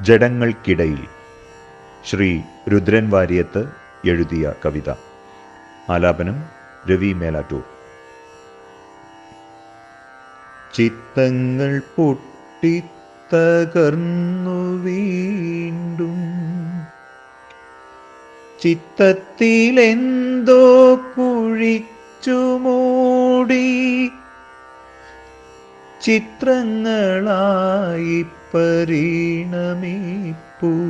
ജഡങ്ങൾക്കിടയിൽ. ശ്രീ രുദ്രൻ വാര്യത്ത് എഴുതിയ കവിത. ആലാപനം രവി മേലാറ്റൂർ. ചിത്തങ്ങൾ പൊട്ടിത്തകർന്നു വീണ്ടും. ചിത്തത്തിലെന്തോ കുഴിച്ചു മൂടി. ചിത്രങ്ങളായി പരിണമിപ്പൂ.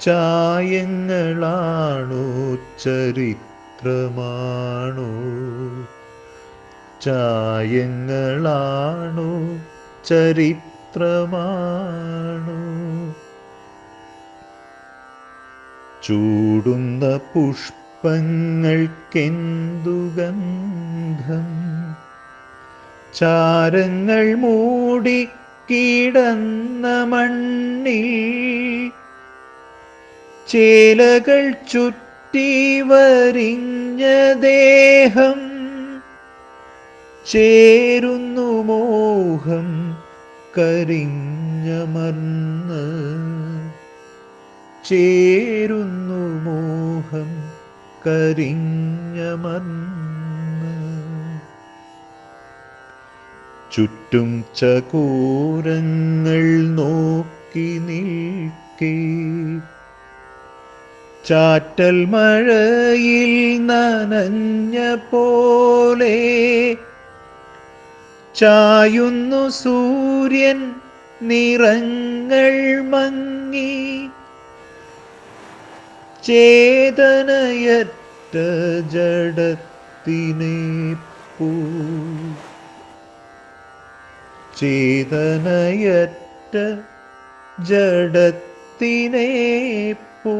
ചായങ്ങളാണോ ചരിത്രമാണോ? ചായങ്ങളാണോ ചരിത്രമാണോ? ചൂടുന്ന പുഷ്പങ്ങൾക്കെന്തു ഗന്ധം? ചാരങ്ങൾ മൂടി കിടന്ന മണ്ണിൽ ചേലകൾ ചുറ്റി വരിഞ്ഞ ദേഹം ചേരുന്നു മോഹം കരിഞ്ഞ കരിഞ്ഞമർന്ന് ചേരുന്നു മോഹം കരിഞ്ഞ കരിഞ്ഞമർന്ന് ചുറ്റും ചകൂരങ്ങൾ നോക്കി നിൽക്കേ. ചാറ്റൽ മഴയിൽ നനഞ്ഞ പോലെ ചായുന്നു സൂര്യൻ നിറങ്ങൾ മങ്ങി. ചേതനയറ്റ ജഡത്തിനെ പൂ ചേതനയറ്റ ജഡത്തിനെ പൂ